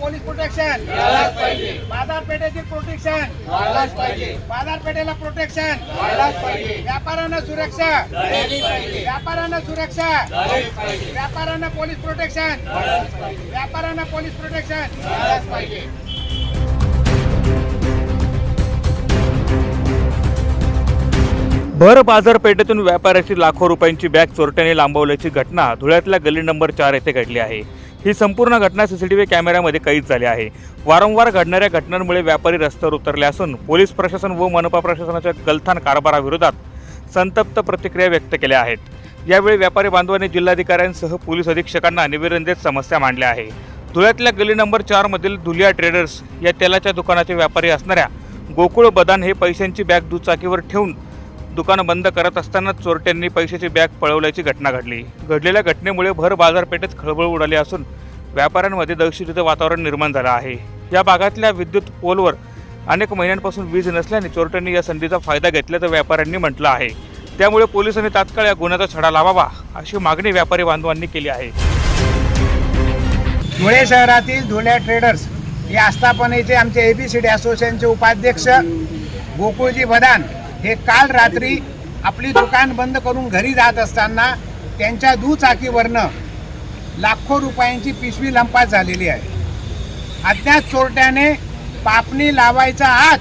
Police protection. बाजारपेठेची protection. बाजारपेठेला protection. व्यापाऱ्यांना सुरक्षा. व्यापाऱ्यांना सुरक्षा. व्यापाऱ्यांना पोलीस प्रोटेक्शन. व्यापाऱ्यांना पोलीस प्रोटेक्शन. भर बाजारपेठेतून व्यापाऱ्याची लाखो रुपयांची बॅग चोरट्याने लांबवल्याची घटना धुळ्यातल्या गल्ली नंबर चार येथे घडली आहे. ही संपूर्ण घटना सी सी टी व्ही कॅमेऱ्यामध्ये कैद झाली आहे. वारंवार घडणाऱ्या घटनांमुळे व्यापारी रस्त्यावर उतरले असून पोलीस प्रशासन व मनपा प्रशासनाच्या गलथान कारभाराविरोधात संतप्त प्रतिक्रिया व्यक्त केल्या आहेत. यावेळी व्यापारी बांधवांनी जिल्हाधिकाऱ्यांसह पोलीस अधीक्षकांना निवेदन देत समस्या मांडल्या आहे. धुळ्यातल्या गली नंबर चारमधील धुलिया ट्रेडर्स या तेलाच्या दुकानाचे व्यापारी असणाऱ्या गोकुळ बदान हे पैशांची बॅग दुचाकीवर ठेवून दुकान बंद करत असताना चोरट्यांनी पैशाची बॅग पळवल्याची घटना घडली. घडलेल्या घटनेमुळे भर बाजारपेठेत खळबळ उडाली असून व्यापाऱ्यांमध्ये दहशतीचं वातावरण निर्माण झालं आहे. या भागातल्या विद्युत पोलवर अनेक महिन्यांपासून वीज नसल्याने चोरट्यांनी या संधीचा फायदा घेतल्याचं व्यापाऱ्यांनी म्हटलं आहे. त्यामुळे पोलिसांनी तात्काळ या गुन्ह्याचा छडा लावावा अशी मागणी व्यापारी बांधवांनी केली आहे. धुळे शहरातील धुळे ट्रेडर्स या आस्थापनेचे आमचे ए बी सी डी असोसिएशनचे उपाध्यक्ष गोकुळजी भदान हे काल रात्री आपली दुकान बंद करून घरी जात असताना त्यांच्या दुचाकीवरनं लाखो रुपयांची पिशवी लंपास झालेली आहे. अज्ञात चोरट्याने पापणी लावायचा आत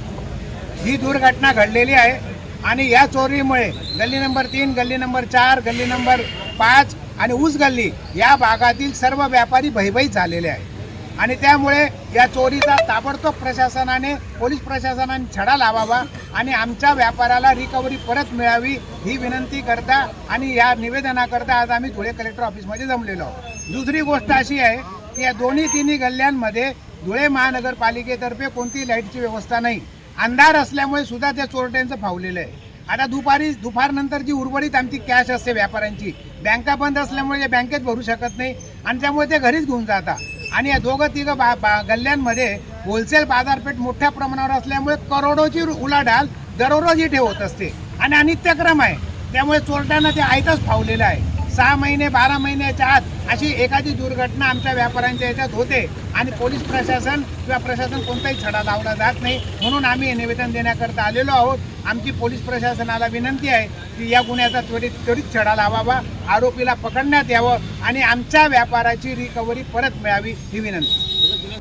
ही दुर्घटना घडलेली आहे आणि या चोरीमुळे गल्ली नंबर तीन गल्ली नंबर चार गल्ली नंबर पाच आणि ऊस गल्ली या भागातील सर्व व्यापारी भयभीत झालेले आहे आणि त्यामुळे या चोरीचा ताबडतोब प्रशासनाने पोलीस प्रशासनाने छडा लावावा आणि आमच्या व्यापाराला रिकव्हरी परत मिळावी ही विनंती करता आणि या निवेदनाकरता आज आम्ही धुळे कलेक्टर ऑफिसमध्ये जमलेलो आहोत. दुसरी गोष्ट अशी आहे की या दोन्ही तिन्ही गल्ल्यांमध्ये धुळे महानगरपालिकेतर्फे कोणती लाईटची व्यवस्था नाही. अंधार असल्यामुळे सुद्धा त्या चोरट्यांचं फावलेलं आहे. आता दुपारी दुपारनंतर जी उर्वरित आमची कॅश असते व्यापाऱ्यांची बँका बंद असल्यामुळे ते बँकेत भरू शकत नाही आणि त्यामुळे ते घरीच घेऊन जातात. आणि या दोघं तिघं बा बा गल्ल्यांमध्ये होलसेल बाजारपेठ मोठ्या प्रमाणावर असल्यामुळे करोडोची उलाढाल दररोज इथे होत असते. आणि अनित्यक्रम आहे. त्यामुळे चोरट्यांना ते आयतच फावलेलं आहे. सहा महिने बारा महिन्याच्या आत अशी एखादी दुर्घटना आमच्या व्यापाऱ्यांच्या याच्यात होते आणि पोलीस प्रशासन किंवा प्रशासन कोणताही छडा लावला जात नाही. म्हणून आम्ही हे निवेदन देण्याकरता आलेलो आहोत. आमची पोलीस प्रशासनाला विनंती आहे की या गुन्ह्याचा त्वरित त्वरित छडा लावावा आरोपीला पकडण्यात यावं आणि आमच्या व्यापाराची रिकव्हरी परत मिळावी ही विनंती.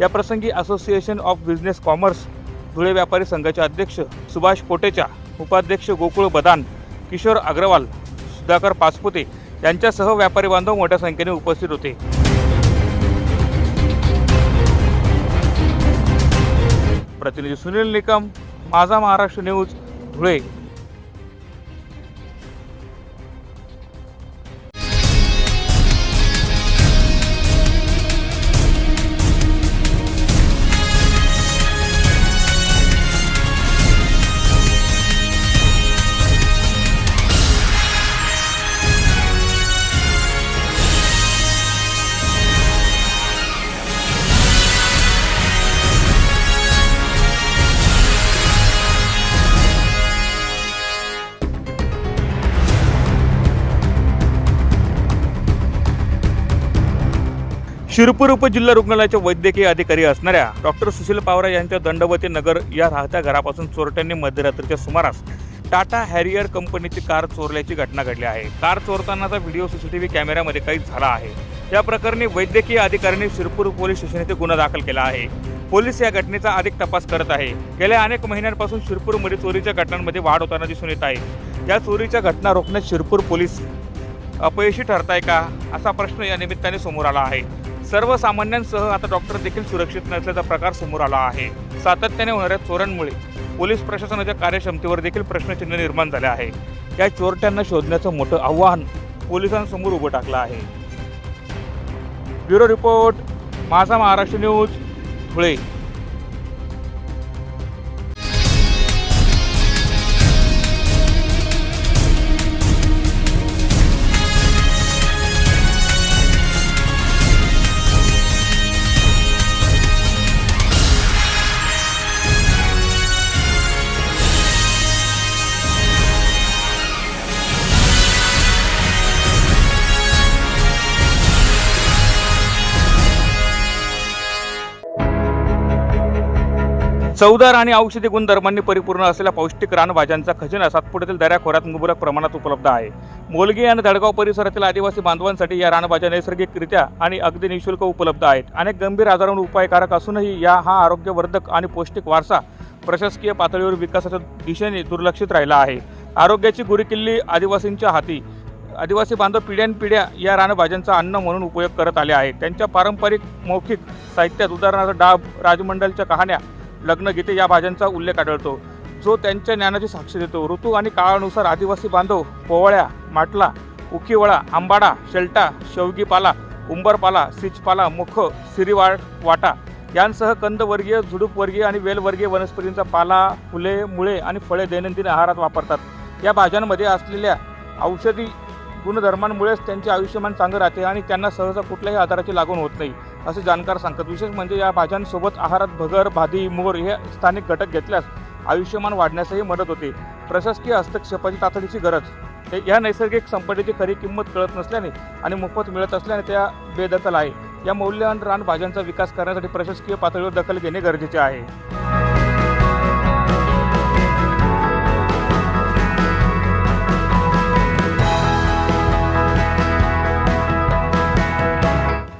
या प्रसंगी association of business commerce Dhule व्यापारी संघाचे अध्यक्ष सुभाष कोटेचा उपाध्यक्ष गोकुळ बदान किशोर अग्रवाल सुधाकर पाचपुते यांच्यासह व्यापारी बांधव मोठ्या संख्येने उपस्थित होते. प्रतिनिधी सुनील निकम माझा महाराष्ट्र न्यूज धुळे. शिरपूर उपजिल्हा रुग्णालयाचे वैद्यकीय अधिकारी असणाऱ्या डॉक्टर सुशील पावरा यांच्या दंडवती नगर या राहत्या घरापासून चोरट्यांनी मध्यरात्रीच्या सुमारास टाटा हॅरियर कंपनीची कार चोरल्याची घटना घडली आहे. कार चोरतानाचा व्हिडिओ सीसीटीव्ही कॅमेऱ्यामध्ये काही झाला आहे. या प्रकरणी वैद्यकीय अधिकाऱ्यांनी शिरपूर पोलीस स्टेशन येथे गुन्हा दाखल केला आहे. पोलीस या घटनेचा अधिक तपास करत आहे. गेल्या अनेक महिन्यांपासून शिरपूरमध्ये चोरीच्या घटनांमध्ये वाढ होताना दिसून येत आहे. या चोरीच्या घटना रोखण्यात शिरपूर पोलीस अपयशी ठरताय का? असा प्रश्न या निमित्ताने समोर आला आहे. सर्वसामान्यांसह आता डॉक्टर देखील सुरक्षित नसल्याचा प्रकार समोर आला आहे. सातत्याने होणाऱ्या चोरांमुळे पोलीस प्रशासनाच्या कार्यक्षमतेवर देखील प्रश्नचिन्ह निर्माण झाले आहे. या चोरट्यांना शोधण्याचं मोठं आव्हान पोलिसांसमोर उभं टाकलं आहे. ब्युरो रिपोर्ट माझा महाराष्ट्र न्यूज धुळे. चवदार आणि औषधी गुणधर्मांनी परिपूर्ण असलेल्या पौष्टिक रानभाज्यांचा खजिना सातपुड्यातील दऱ्याखोऱ्यात मुबलक प्रमाणात उपलब्ध आहे. मोलगी आणि धडगाव परिसरातील आदिवासी बांधवांसाठी या रानभाज्या नैसर्गिकरित्या आणि अगदी निशुल्क उपलब्ध आहेत. अनेक गंभीर आजारांवर उपायकारक असूनही या हा आरोग्यवर्धक आणि पौष्टिक वारसा प्रशासकीय पातळीवर विकासाच्या दिशेने दुर्लक्षित राहिला आहे. आरोग्याची गुरुकिल्ली आदिवासींच्या हाती. आदिवासी बांधव पिढ्यानपिढ्या या रानभाज्यांचा अन्न म्हणून उपयोग करत आले आहेत. त्यांच्या पारंपरिक मौखिक साहित्यात उदाहरणार्थ डाब राजमंडलच्या कहाण्या लग्नगीते या भाज्यांचा उल्लेख आढळतो. जो त्यांच्या ज्ञानाची साक्ष देतो. ऋतू आणि काळानुसार आदिवासी बांधव पोवळ्या माटला उखीवळा आंबाडा शेलटा शेवगीपाला उंबरपाला सिचपाला मुख सिरीवाळ वाटा यांसह कंदवर्गीय झुडूपवर्गीय आणि वेलवर्गीय वनस्पतींचा पाला फुले मुळे आणि फळे दैनंदिन आहारात वापरतात. या भाज्यांमध्ये असलेल्या औषधी गुणधर्मांमुळेच त्यांचे आयुष्यमान चांगलं राहते आणि त्यांना सहसा कुठल्याही आजाराची लागून होत नाही. असे जाणकार सांगतात. विशेष म्हणजे या भाज्यांसोबत आहारात भगर भादी मोर हे स्थानिक घटक घेतल्यास आयुष्यमान वाढण्यासही मदत होते. प्रशासकीय हस्तक्षेपाची तातडीची गरज. या नैसर्गिक संपत्तीची खरी किंमत कळत नसल्याने आणि मोफत मिळत असल्याने त्या बेदखल आहे. या मौल्यवान रान भाज्यांचा विकास करण्यासाठी प्रशासकीय पातळीवर दखल घेणे गरजेचे आहे.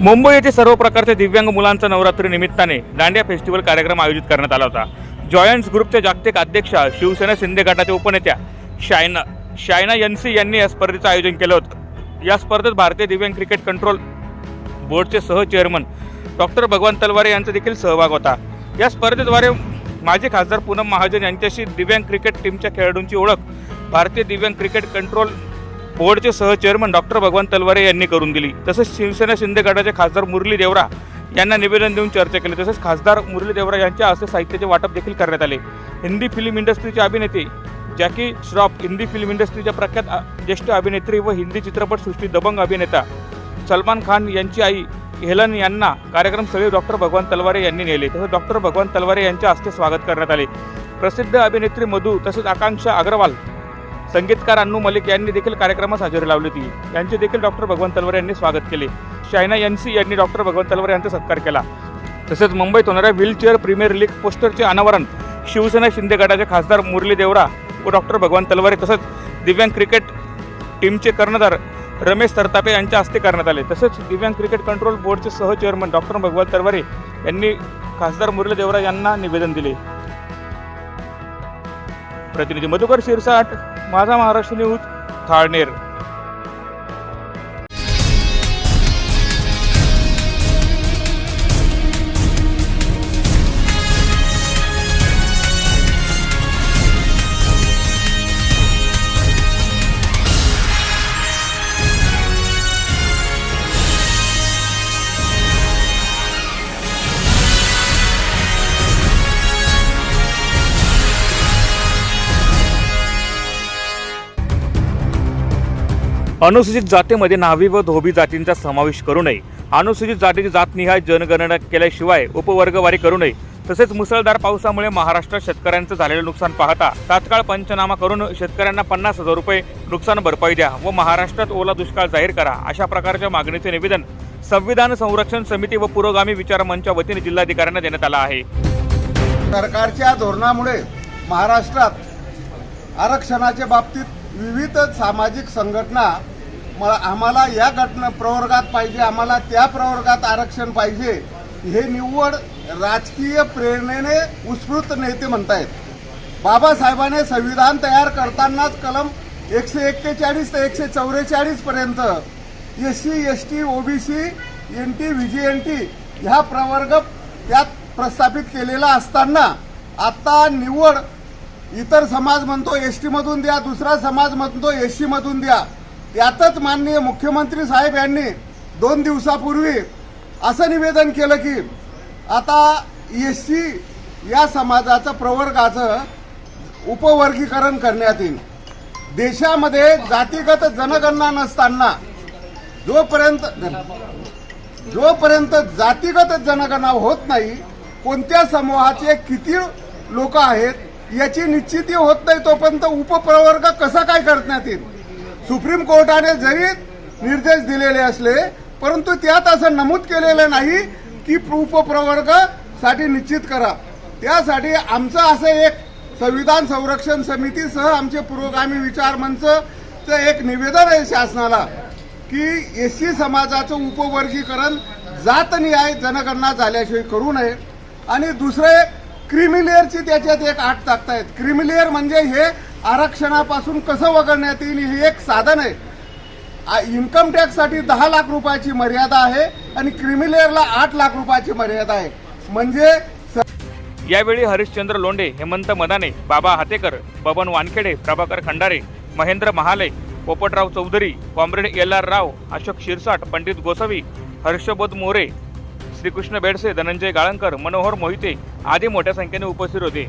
मुंबई येथे सर्व प्रकारच्या दिव्यांग मुलांचा नवरात्री निमित्ताने दांडिया फेस्टिवल कार्यक्रम आयोजित करण्यात आला होता. जॉयंट्स ग्रुपच्या जागतिक अध्यक्षा शिवसेना शिंदे गटाच्या उपनेत्या शायना शायना यन्सी यांनी या स्पर्धेचं आयोजन केलं होतं. या स्पर्धेत भारतीय दिव्यांग क्रिकेट कंट्रोल बोर्डचे सह चेअरमन डॉक्टर भगवान तलवारे यांचा देखील सहभाग होता. या स्पर्धेद्वारे माजी खासदार पूनम महाजन यांच्याशी दिव्यांग क्रिकेट टीमच्या खेळाडूंची ओळख भारतीय दिव्यांग क्रिकेट कंट्रोल बोर्डचे सहचेअरमन डॉक्टर भगवान तलवारे यांनी करून दिली. तसेच शिवसेना शिंदे गटाचे खासदार मुरली देवरा यांना निवेदन देऊन चर्चा केली. तसेच खासदार मुरली देवरा यांच्या हस्ते साहित्याचे वाटप देखील करण्यात आले. हिंदी फिल्म इंडस्ट्रीचे अभिनेते जॅकी श्रॉफ हिंदी फिल्म इंडस्ट्रीच्या प्रख्यात ज्येष्ठ अभिनेत्री व हिंदी चित्रपटसृष्टी दबंग अभिनेता सलमान खान यांची आई हेलन यांना कार्यक्रमस्थळी डॉक्टर भगवान तलवारे यांनी नेले. तसेच डॉक्टर भगवान तलवारे यांच्या हस्ते स्वागत करण्यात आले. प्रसिद्ध अभिनेत्री मधू तसेच आकांक्षा अग्रवाल संगीतकार अन्नू मलिक यांनी देखील कार्यक्रमास हजेरी लावली होती. यांचे देखील डॉक्टर भगवान तलवार यांनी स्वागत केले. शायना एनसी यांनी डॉक्टर भगवान तलवार यांचा सत्कार केला. तसेच मुंबईत होणाऱ्या व्हीलचेअर प्रीमियर लीग पोस्टरचे अनावरण शिवसेना शिंदे गटाचे खासदार मुरली देवरा व डॉक्टर भगवान तलवारे तसंच दिव्यांग क्रिकेट टीमचे कर्णधार रमेश सरतापे यांच्या हस्ते करण्यात आले. तसेच दिव्यांग क्रिकेट कंट्रोल बोर्डचे सहचेअरमन डॉक्टर भगवान तलवारे यांनी खासदार मुरली देवरा यांना निवेदन दिले. प्रतिनिधी मधुकर शिरसाट माझा महाराष्ट्र न्यूज थाळनेर. अनुसूचित जातीमध्ये न्हावी व धोबी जातींचा समावेश करू नये. अनुसूचित जातीची जातनिहाय जनगणना केल्याशिवाय उपवर्गवारी करू नये. तसेच मुसळधार पावसामुळे महाराष्ट्रात शेतकऱ्यांचं झालेलं नुकसान पाहता तात्काळ पंचनामा करून शेतकऱ्यांना पन्नास हजार रुपये नुकसान भरपाई द्या व महाराष्ट्रात ओला दुष्काळ जाहीर करा अशा प्रकारच्या मागणीचे निवेदन संविधान संरक्षण समिती व पुरोगामी विचार मंचा वतीने जिल्हाधिकाऱ्यांना देण्यात आला आहे. सरकारच्या धोरणामुळे महाराष्ट्रात आरक्षणाच्या बाबतीत विविध सामाजिक संघटना मग आम्हाला या घटना प्रवर्गात पाहिजे आम्हाला त्या प्रवर्गात आरक्षण पाहिजे हे निव्वळ राजकीय प्रेरणेने उत्स्फूर्त नेते म्हणतायत. बाबासाहेबाने संविधान तयार करतानाच कलम एकशे एक्केचाळीस ते एकशे चौवेचाळीस पर्यंत S C S T OBC N T V G N T ह्या प्रवर्ग त्यात प्रस्थापित केलेला असताना आता निवड इतर समाज म्हणतो एस टीमधून द्या दुसरा समाज म्हणतो एस सीमधून द्या यातच माननीय मुख्यमंत्री साहेब यांनी दोन दिवसापूर्वी असं निवेदन केलं की आता एस सी या समाजाचं प्रवर्गाचं उपवर्गीकरण करण्यात येईल. देशामध्ये जातीगत जनगणना नसताना जोपर्यंत जोपर्यंत जातीगत जनगणना होत नाही कोणत्या समूहाचे किती लोक आहेत याची निश्चिती होत नाही तोपर्यंत उपप्रवर्ग कसा काय करण्यात येईल? सुप्रीम कोर्टाने जरी निर्देश दिलेले असले परंतु त्यात असं नमूद केलेलं नाही की उपप्रवर्गसाठी निश्चित करा. त्यासाठी आमचं असं एक संविधान संरक्षण समितीसह आमचे पुरोगामी विचार मंचचं एक निवेदन आहे शासनाला की एस सी समाजाचं उपवर्गीकरण जातनिहाय जनगणना झाल्याशिवाय करू नये. आणि दुसरे क्रिमिलेअरची त्याच्यात एक आठ टाकतायत. क्रिमिलेअर म्हणजे हे आरक्षणापासून कसं वगळण्यात येईल हे एक साधन आहे. इन्कम टॅक्ससाठी दहा लाख रुपयाची मर्यादा आहे आणि क्रिमिलेअरला आठ लाख रुपयाची मर्यादा आहे. म्हणजे यावेळी Harishchandra Londhe Hemant Madane Baba Hatekar Baban Wankhede Prabhakar Khandare Mahendra Mahale Popatrao Chaudhari comrade L R Rao Ashok Shirsat Pandit Gosavi Harshabodh More Shrikrishna Bedse Dhananjay Galankar Manohar Mohite आदी मोठ्या संख्येने उपस्थित होते.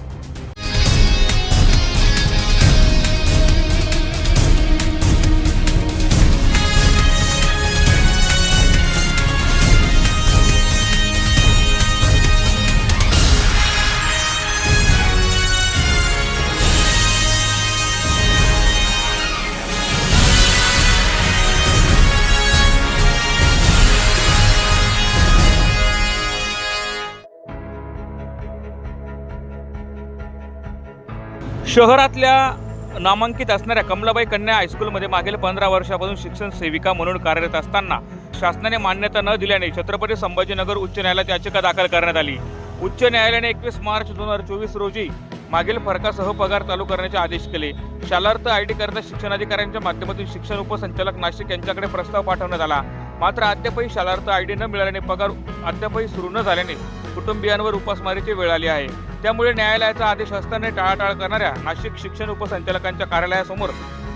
शहरातल्या नामांकित असणाऱ्या कमलाबाई कन्या हायस्कूलमध्ये मागील पंधरा वर्षापासून शिक्षण सेविका म्हणून कार्यरत असताना शासनाने मान्यता न दिल्याने छत्रपती संभाजीनगर उच्च न्यायालयात याचिका दाखल करण्यात आली. उच्च न्यायालयाने एकवीस मार्च दोन हजार चोवीस रोजी मागील फरकासह पगार चालू करण्याचे आदेश केले. शालार्थ आय टी करता शिक्षणाधिकाऱ्यांच्या माध्यमातून शिक्षण उपसंचालक नाशिक यांच्याकडे प्रस्ताव पाठवण्यात आला. मात्र अद्यापही शालार्थ आय डी न मिळाल्याने पगार अद्यापही सुरू न झाल्याने कुटुंबियांवर उपासमारीची वेळ आली आहे. त्यामुळे न्यायालयाचा आदेश असताना टाळाटाळ करणाऱ्या नाशिक शिक्षण उपसंचालकांच्या कार्यालयासमोर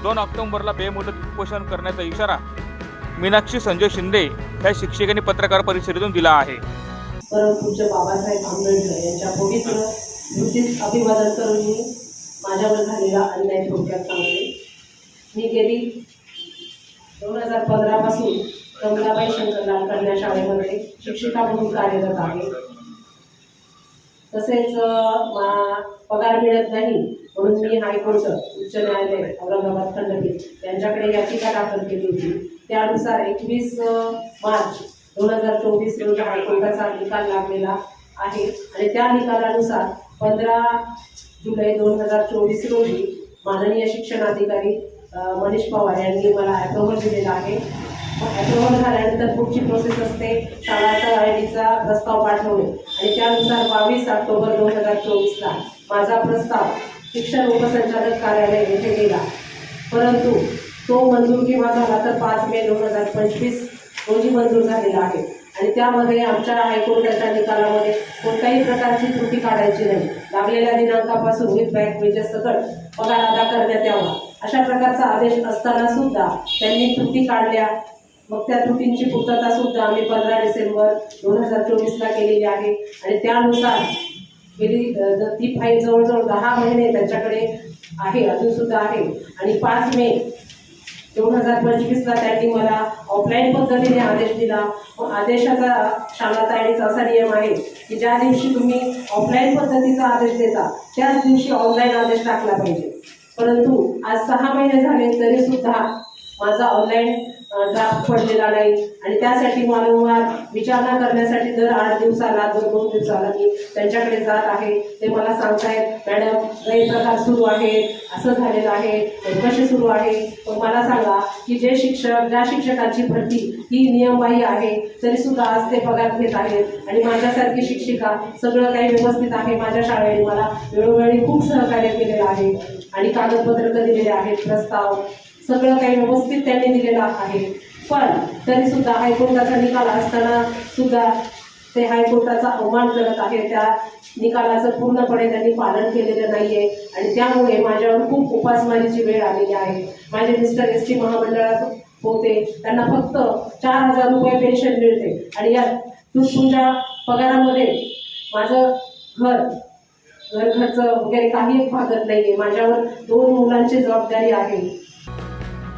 दोन ऑक्टोबरला बेमुदत उपोषण करण्याचा इशारा मीनाक्षी संजय शिंदे या शिक्षकांनी पत्रकार परिषदेतून दिला आहे. बाबासाहेब आंबेडकर यांच्या अभिवादन करून मी माझ्यावर झालेला अन्याय थोडक्यात सांगते मी गेली दोन हजार पंधरापासून कमलाबाई शंकरलाल कन्या शाळेमध्ये शिक्षिका म्हणून कार्यरत आहे. तसेच पगार मिळत नाही म्हणून मी हायकोर्ट उच्च न्यायालय औरंगाबाद खंडपीठ यांच्याकडे याचिका दाखल केली होती. त्यानुसार एकवीस मार्च दोन हजार चोवीस रोजी हायकोर्टाचा निकाल लागलेला आहे आणि त्या निकालानुसार पंधरा जुलै दोन हजार चोवीस रोजी माननीय शिक्षणाधिकारी अधिकारी मनीष पवार यांनी मला ॲप्रोव्हल दिलेला आहे. ॲप्रोव्हल झाल्यानंतर पुढची प्रोसेस असते. शाळाचा आय डीचा प्रस्ताव पाठवणे. आणि त्यानुसार बावीस ऑक्टोबर दोन हजार चोवीसला माझा प्रस्ताव शिक्षण उपसंचालक कार्यालय येथे गेला. परंतु तो मंजूर किंवा झाला तर पाच मे दोन हजार पंचवीस रोजी मंजूर झालेला आहे. आणि त्यामध्ये आमच्या हायकोर्टाच्या निकालामध्ये कोणत्याही प्रकारची त्रुटी काढायची नाही. लागलेल्या दिनांकापासून विथ बँक वेजेस सकट पगार अदा करण्यात यावा. अशा प्रकारचा आदेश असताना सुद्धा त्यांनी त्रुटी काढल्या. मग त्या त्रुटींची पूर्तता सुद्धा आम्ही पंधरा डिसेंबर दोन हजार चोवीसला केलेली आहे. आणि त्यानुसार गेली ती फाईल जवळजवळ दहा महिने त्यांच्याकडे आहे अजून सुद्धा आहे. आणि पाच मे दोन हजार पंचवीसला त्यांनी मला ऑफलाईन पद्धतीने आदेश दिला. व आदेशाचा शाळा तायडीचा असा नियम आहे की ज्या दिवशी तुम्ही ऑफलाईन पद्धतीचा आदेश देता त्याच दिवशी ऑनलाईन आदेश टाकला पाहिजे. परंतु आज सहा महिने झाले तरी सुद्धा माझा ऑनलाईन ड्राफ्ट पडलेला नाही. आणि त्यासाठी वारंवार विचारणा करण्यासाठी दर आठ दिवसाला दर दोन दिवसाला मी त्यांच्याकडे जात आहे. ते मला सांगतायत मॅडम गैरप्रकार सुरू आहे असं झालेलं आहे चौकशी सुरू आहे? पण मला सांगा की जे शिक्षक ज्या शिक्षकांची भरती ही नियमबाह्य आहे तरी सुद्धा आज ते पगार घेत आहेत. आणि माझ्यासारखी शिक्षिका सगळं काही व्यवस्थित आहे. माझ्या शाळेने मला वेळोवेळी खूप सहकार्य केलेलं आहे. आणि कागदपत्र दिलेले आहेत प्रस्ताव. सगळं काही व्यवस्थित त्यांनी दिलेलं आहे. पण तरी सुद्धा हायकोर्टाचा निकाल असताना सुद्धा ते हायकोर्टाचा अवमान करत आहे. त्या निकालाचं पूर्णपणे त्यांनी पालन केलेलं नाहीये. आणि त्यामुळे माझ्यावर खूप उपासमारीची वेळ आलेली आहे. माझे मिस्टर एस टी महामंडळात होते. त्यांना फक्त चार हजार रुपये पेन्शन मिळते. आणि या तुमच्या पगारामध्ये माझं घर घर खर्च वगैरे काही भागत नाहीये. माझ्यावर दोन मुलांची जबाबदारी आहे.